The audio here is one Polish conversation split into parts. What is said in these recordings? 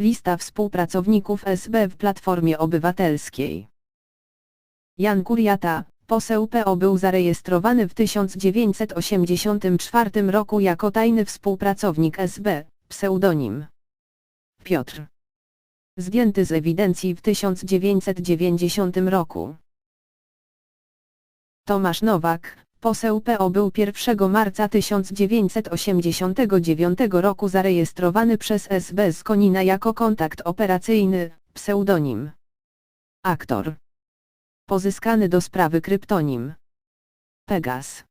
Lista współpracowników SB w Platformie Obywatelskiej. Jan Kuriata, poseł PO był zarejestrowany w 1984 roku jako tajny współpracownik SB, pseudonim Piotr. Zdjęty z ewidencji w 1990 roku. Tomasz Nowak, poseł PO był 1 marca 1989 roku zarejestrowany przez SB z Konina jako kontakt operacyjny, pseudonim Aktor. Pozyskany do sprawy kryptonim Pegas.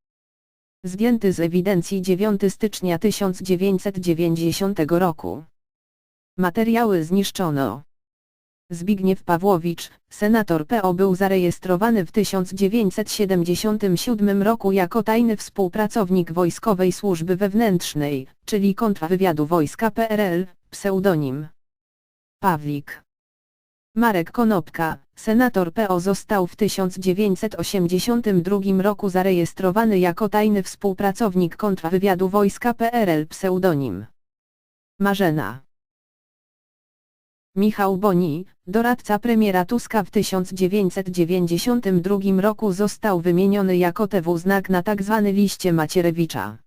Zdjęty z ewidencji 9 stycznia 1990 roku. Materiały zniszczono. Zbigniew Pawłowicz, senator PO był zarejestrowany w 1977 roku jako tajny współpracownik Wojskowej Służby Wewnętrznej, czyli kontrwywiadu wojska PRL, pseudonim Pawlik. Marek Konopka, senator PO został w 1982 roku zarejestrowany jako tajny współpracownik kontrwywiadu wojska PRL pseudonim Marzena. Michał Boni, doradca premiera Tuska w 1992 roku został wymieniony jako TW znak na tzw. liście Macierewicza.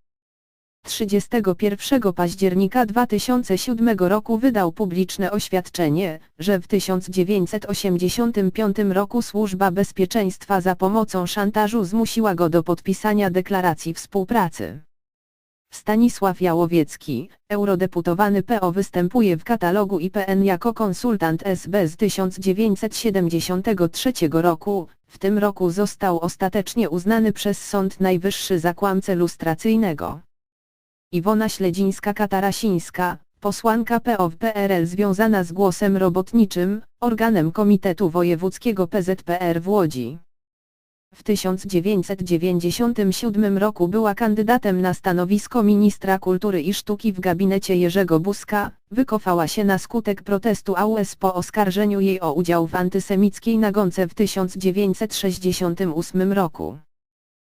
31 października 2007 roku wydał publiczne oświadczenie, że w 1985 roku Służba Bezpieczeństwa za pomocą szantażu zmusiła go do podpisania deklaracji współpracy. Stanisław Jałowiecki, eurodeputowany PO występuje w katalogu IPN jako konsultant SB z 1973 roku, w tym roku został ostatecznie uznany przez Sąd Najwyższy za kłamcę lustracyjnego. Iwona Śledzińska-Katarasińska, posłanka PO w PRL związana z Głosem Robotniczym, organem Komitetu Wojewódzkiego PZPR w Łodzi. W 1997 roku była kandydatem na stanowisko ministra kultury i sztuki w gabinecie Jerzego Buzka, wykofała się na skutek protestu AUS po oskarżeniu jej o udział w antysemickiej nagonce w 1968 roku.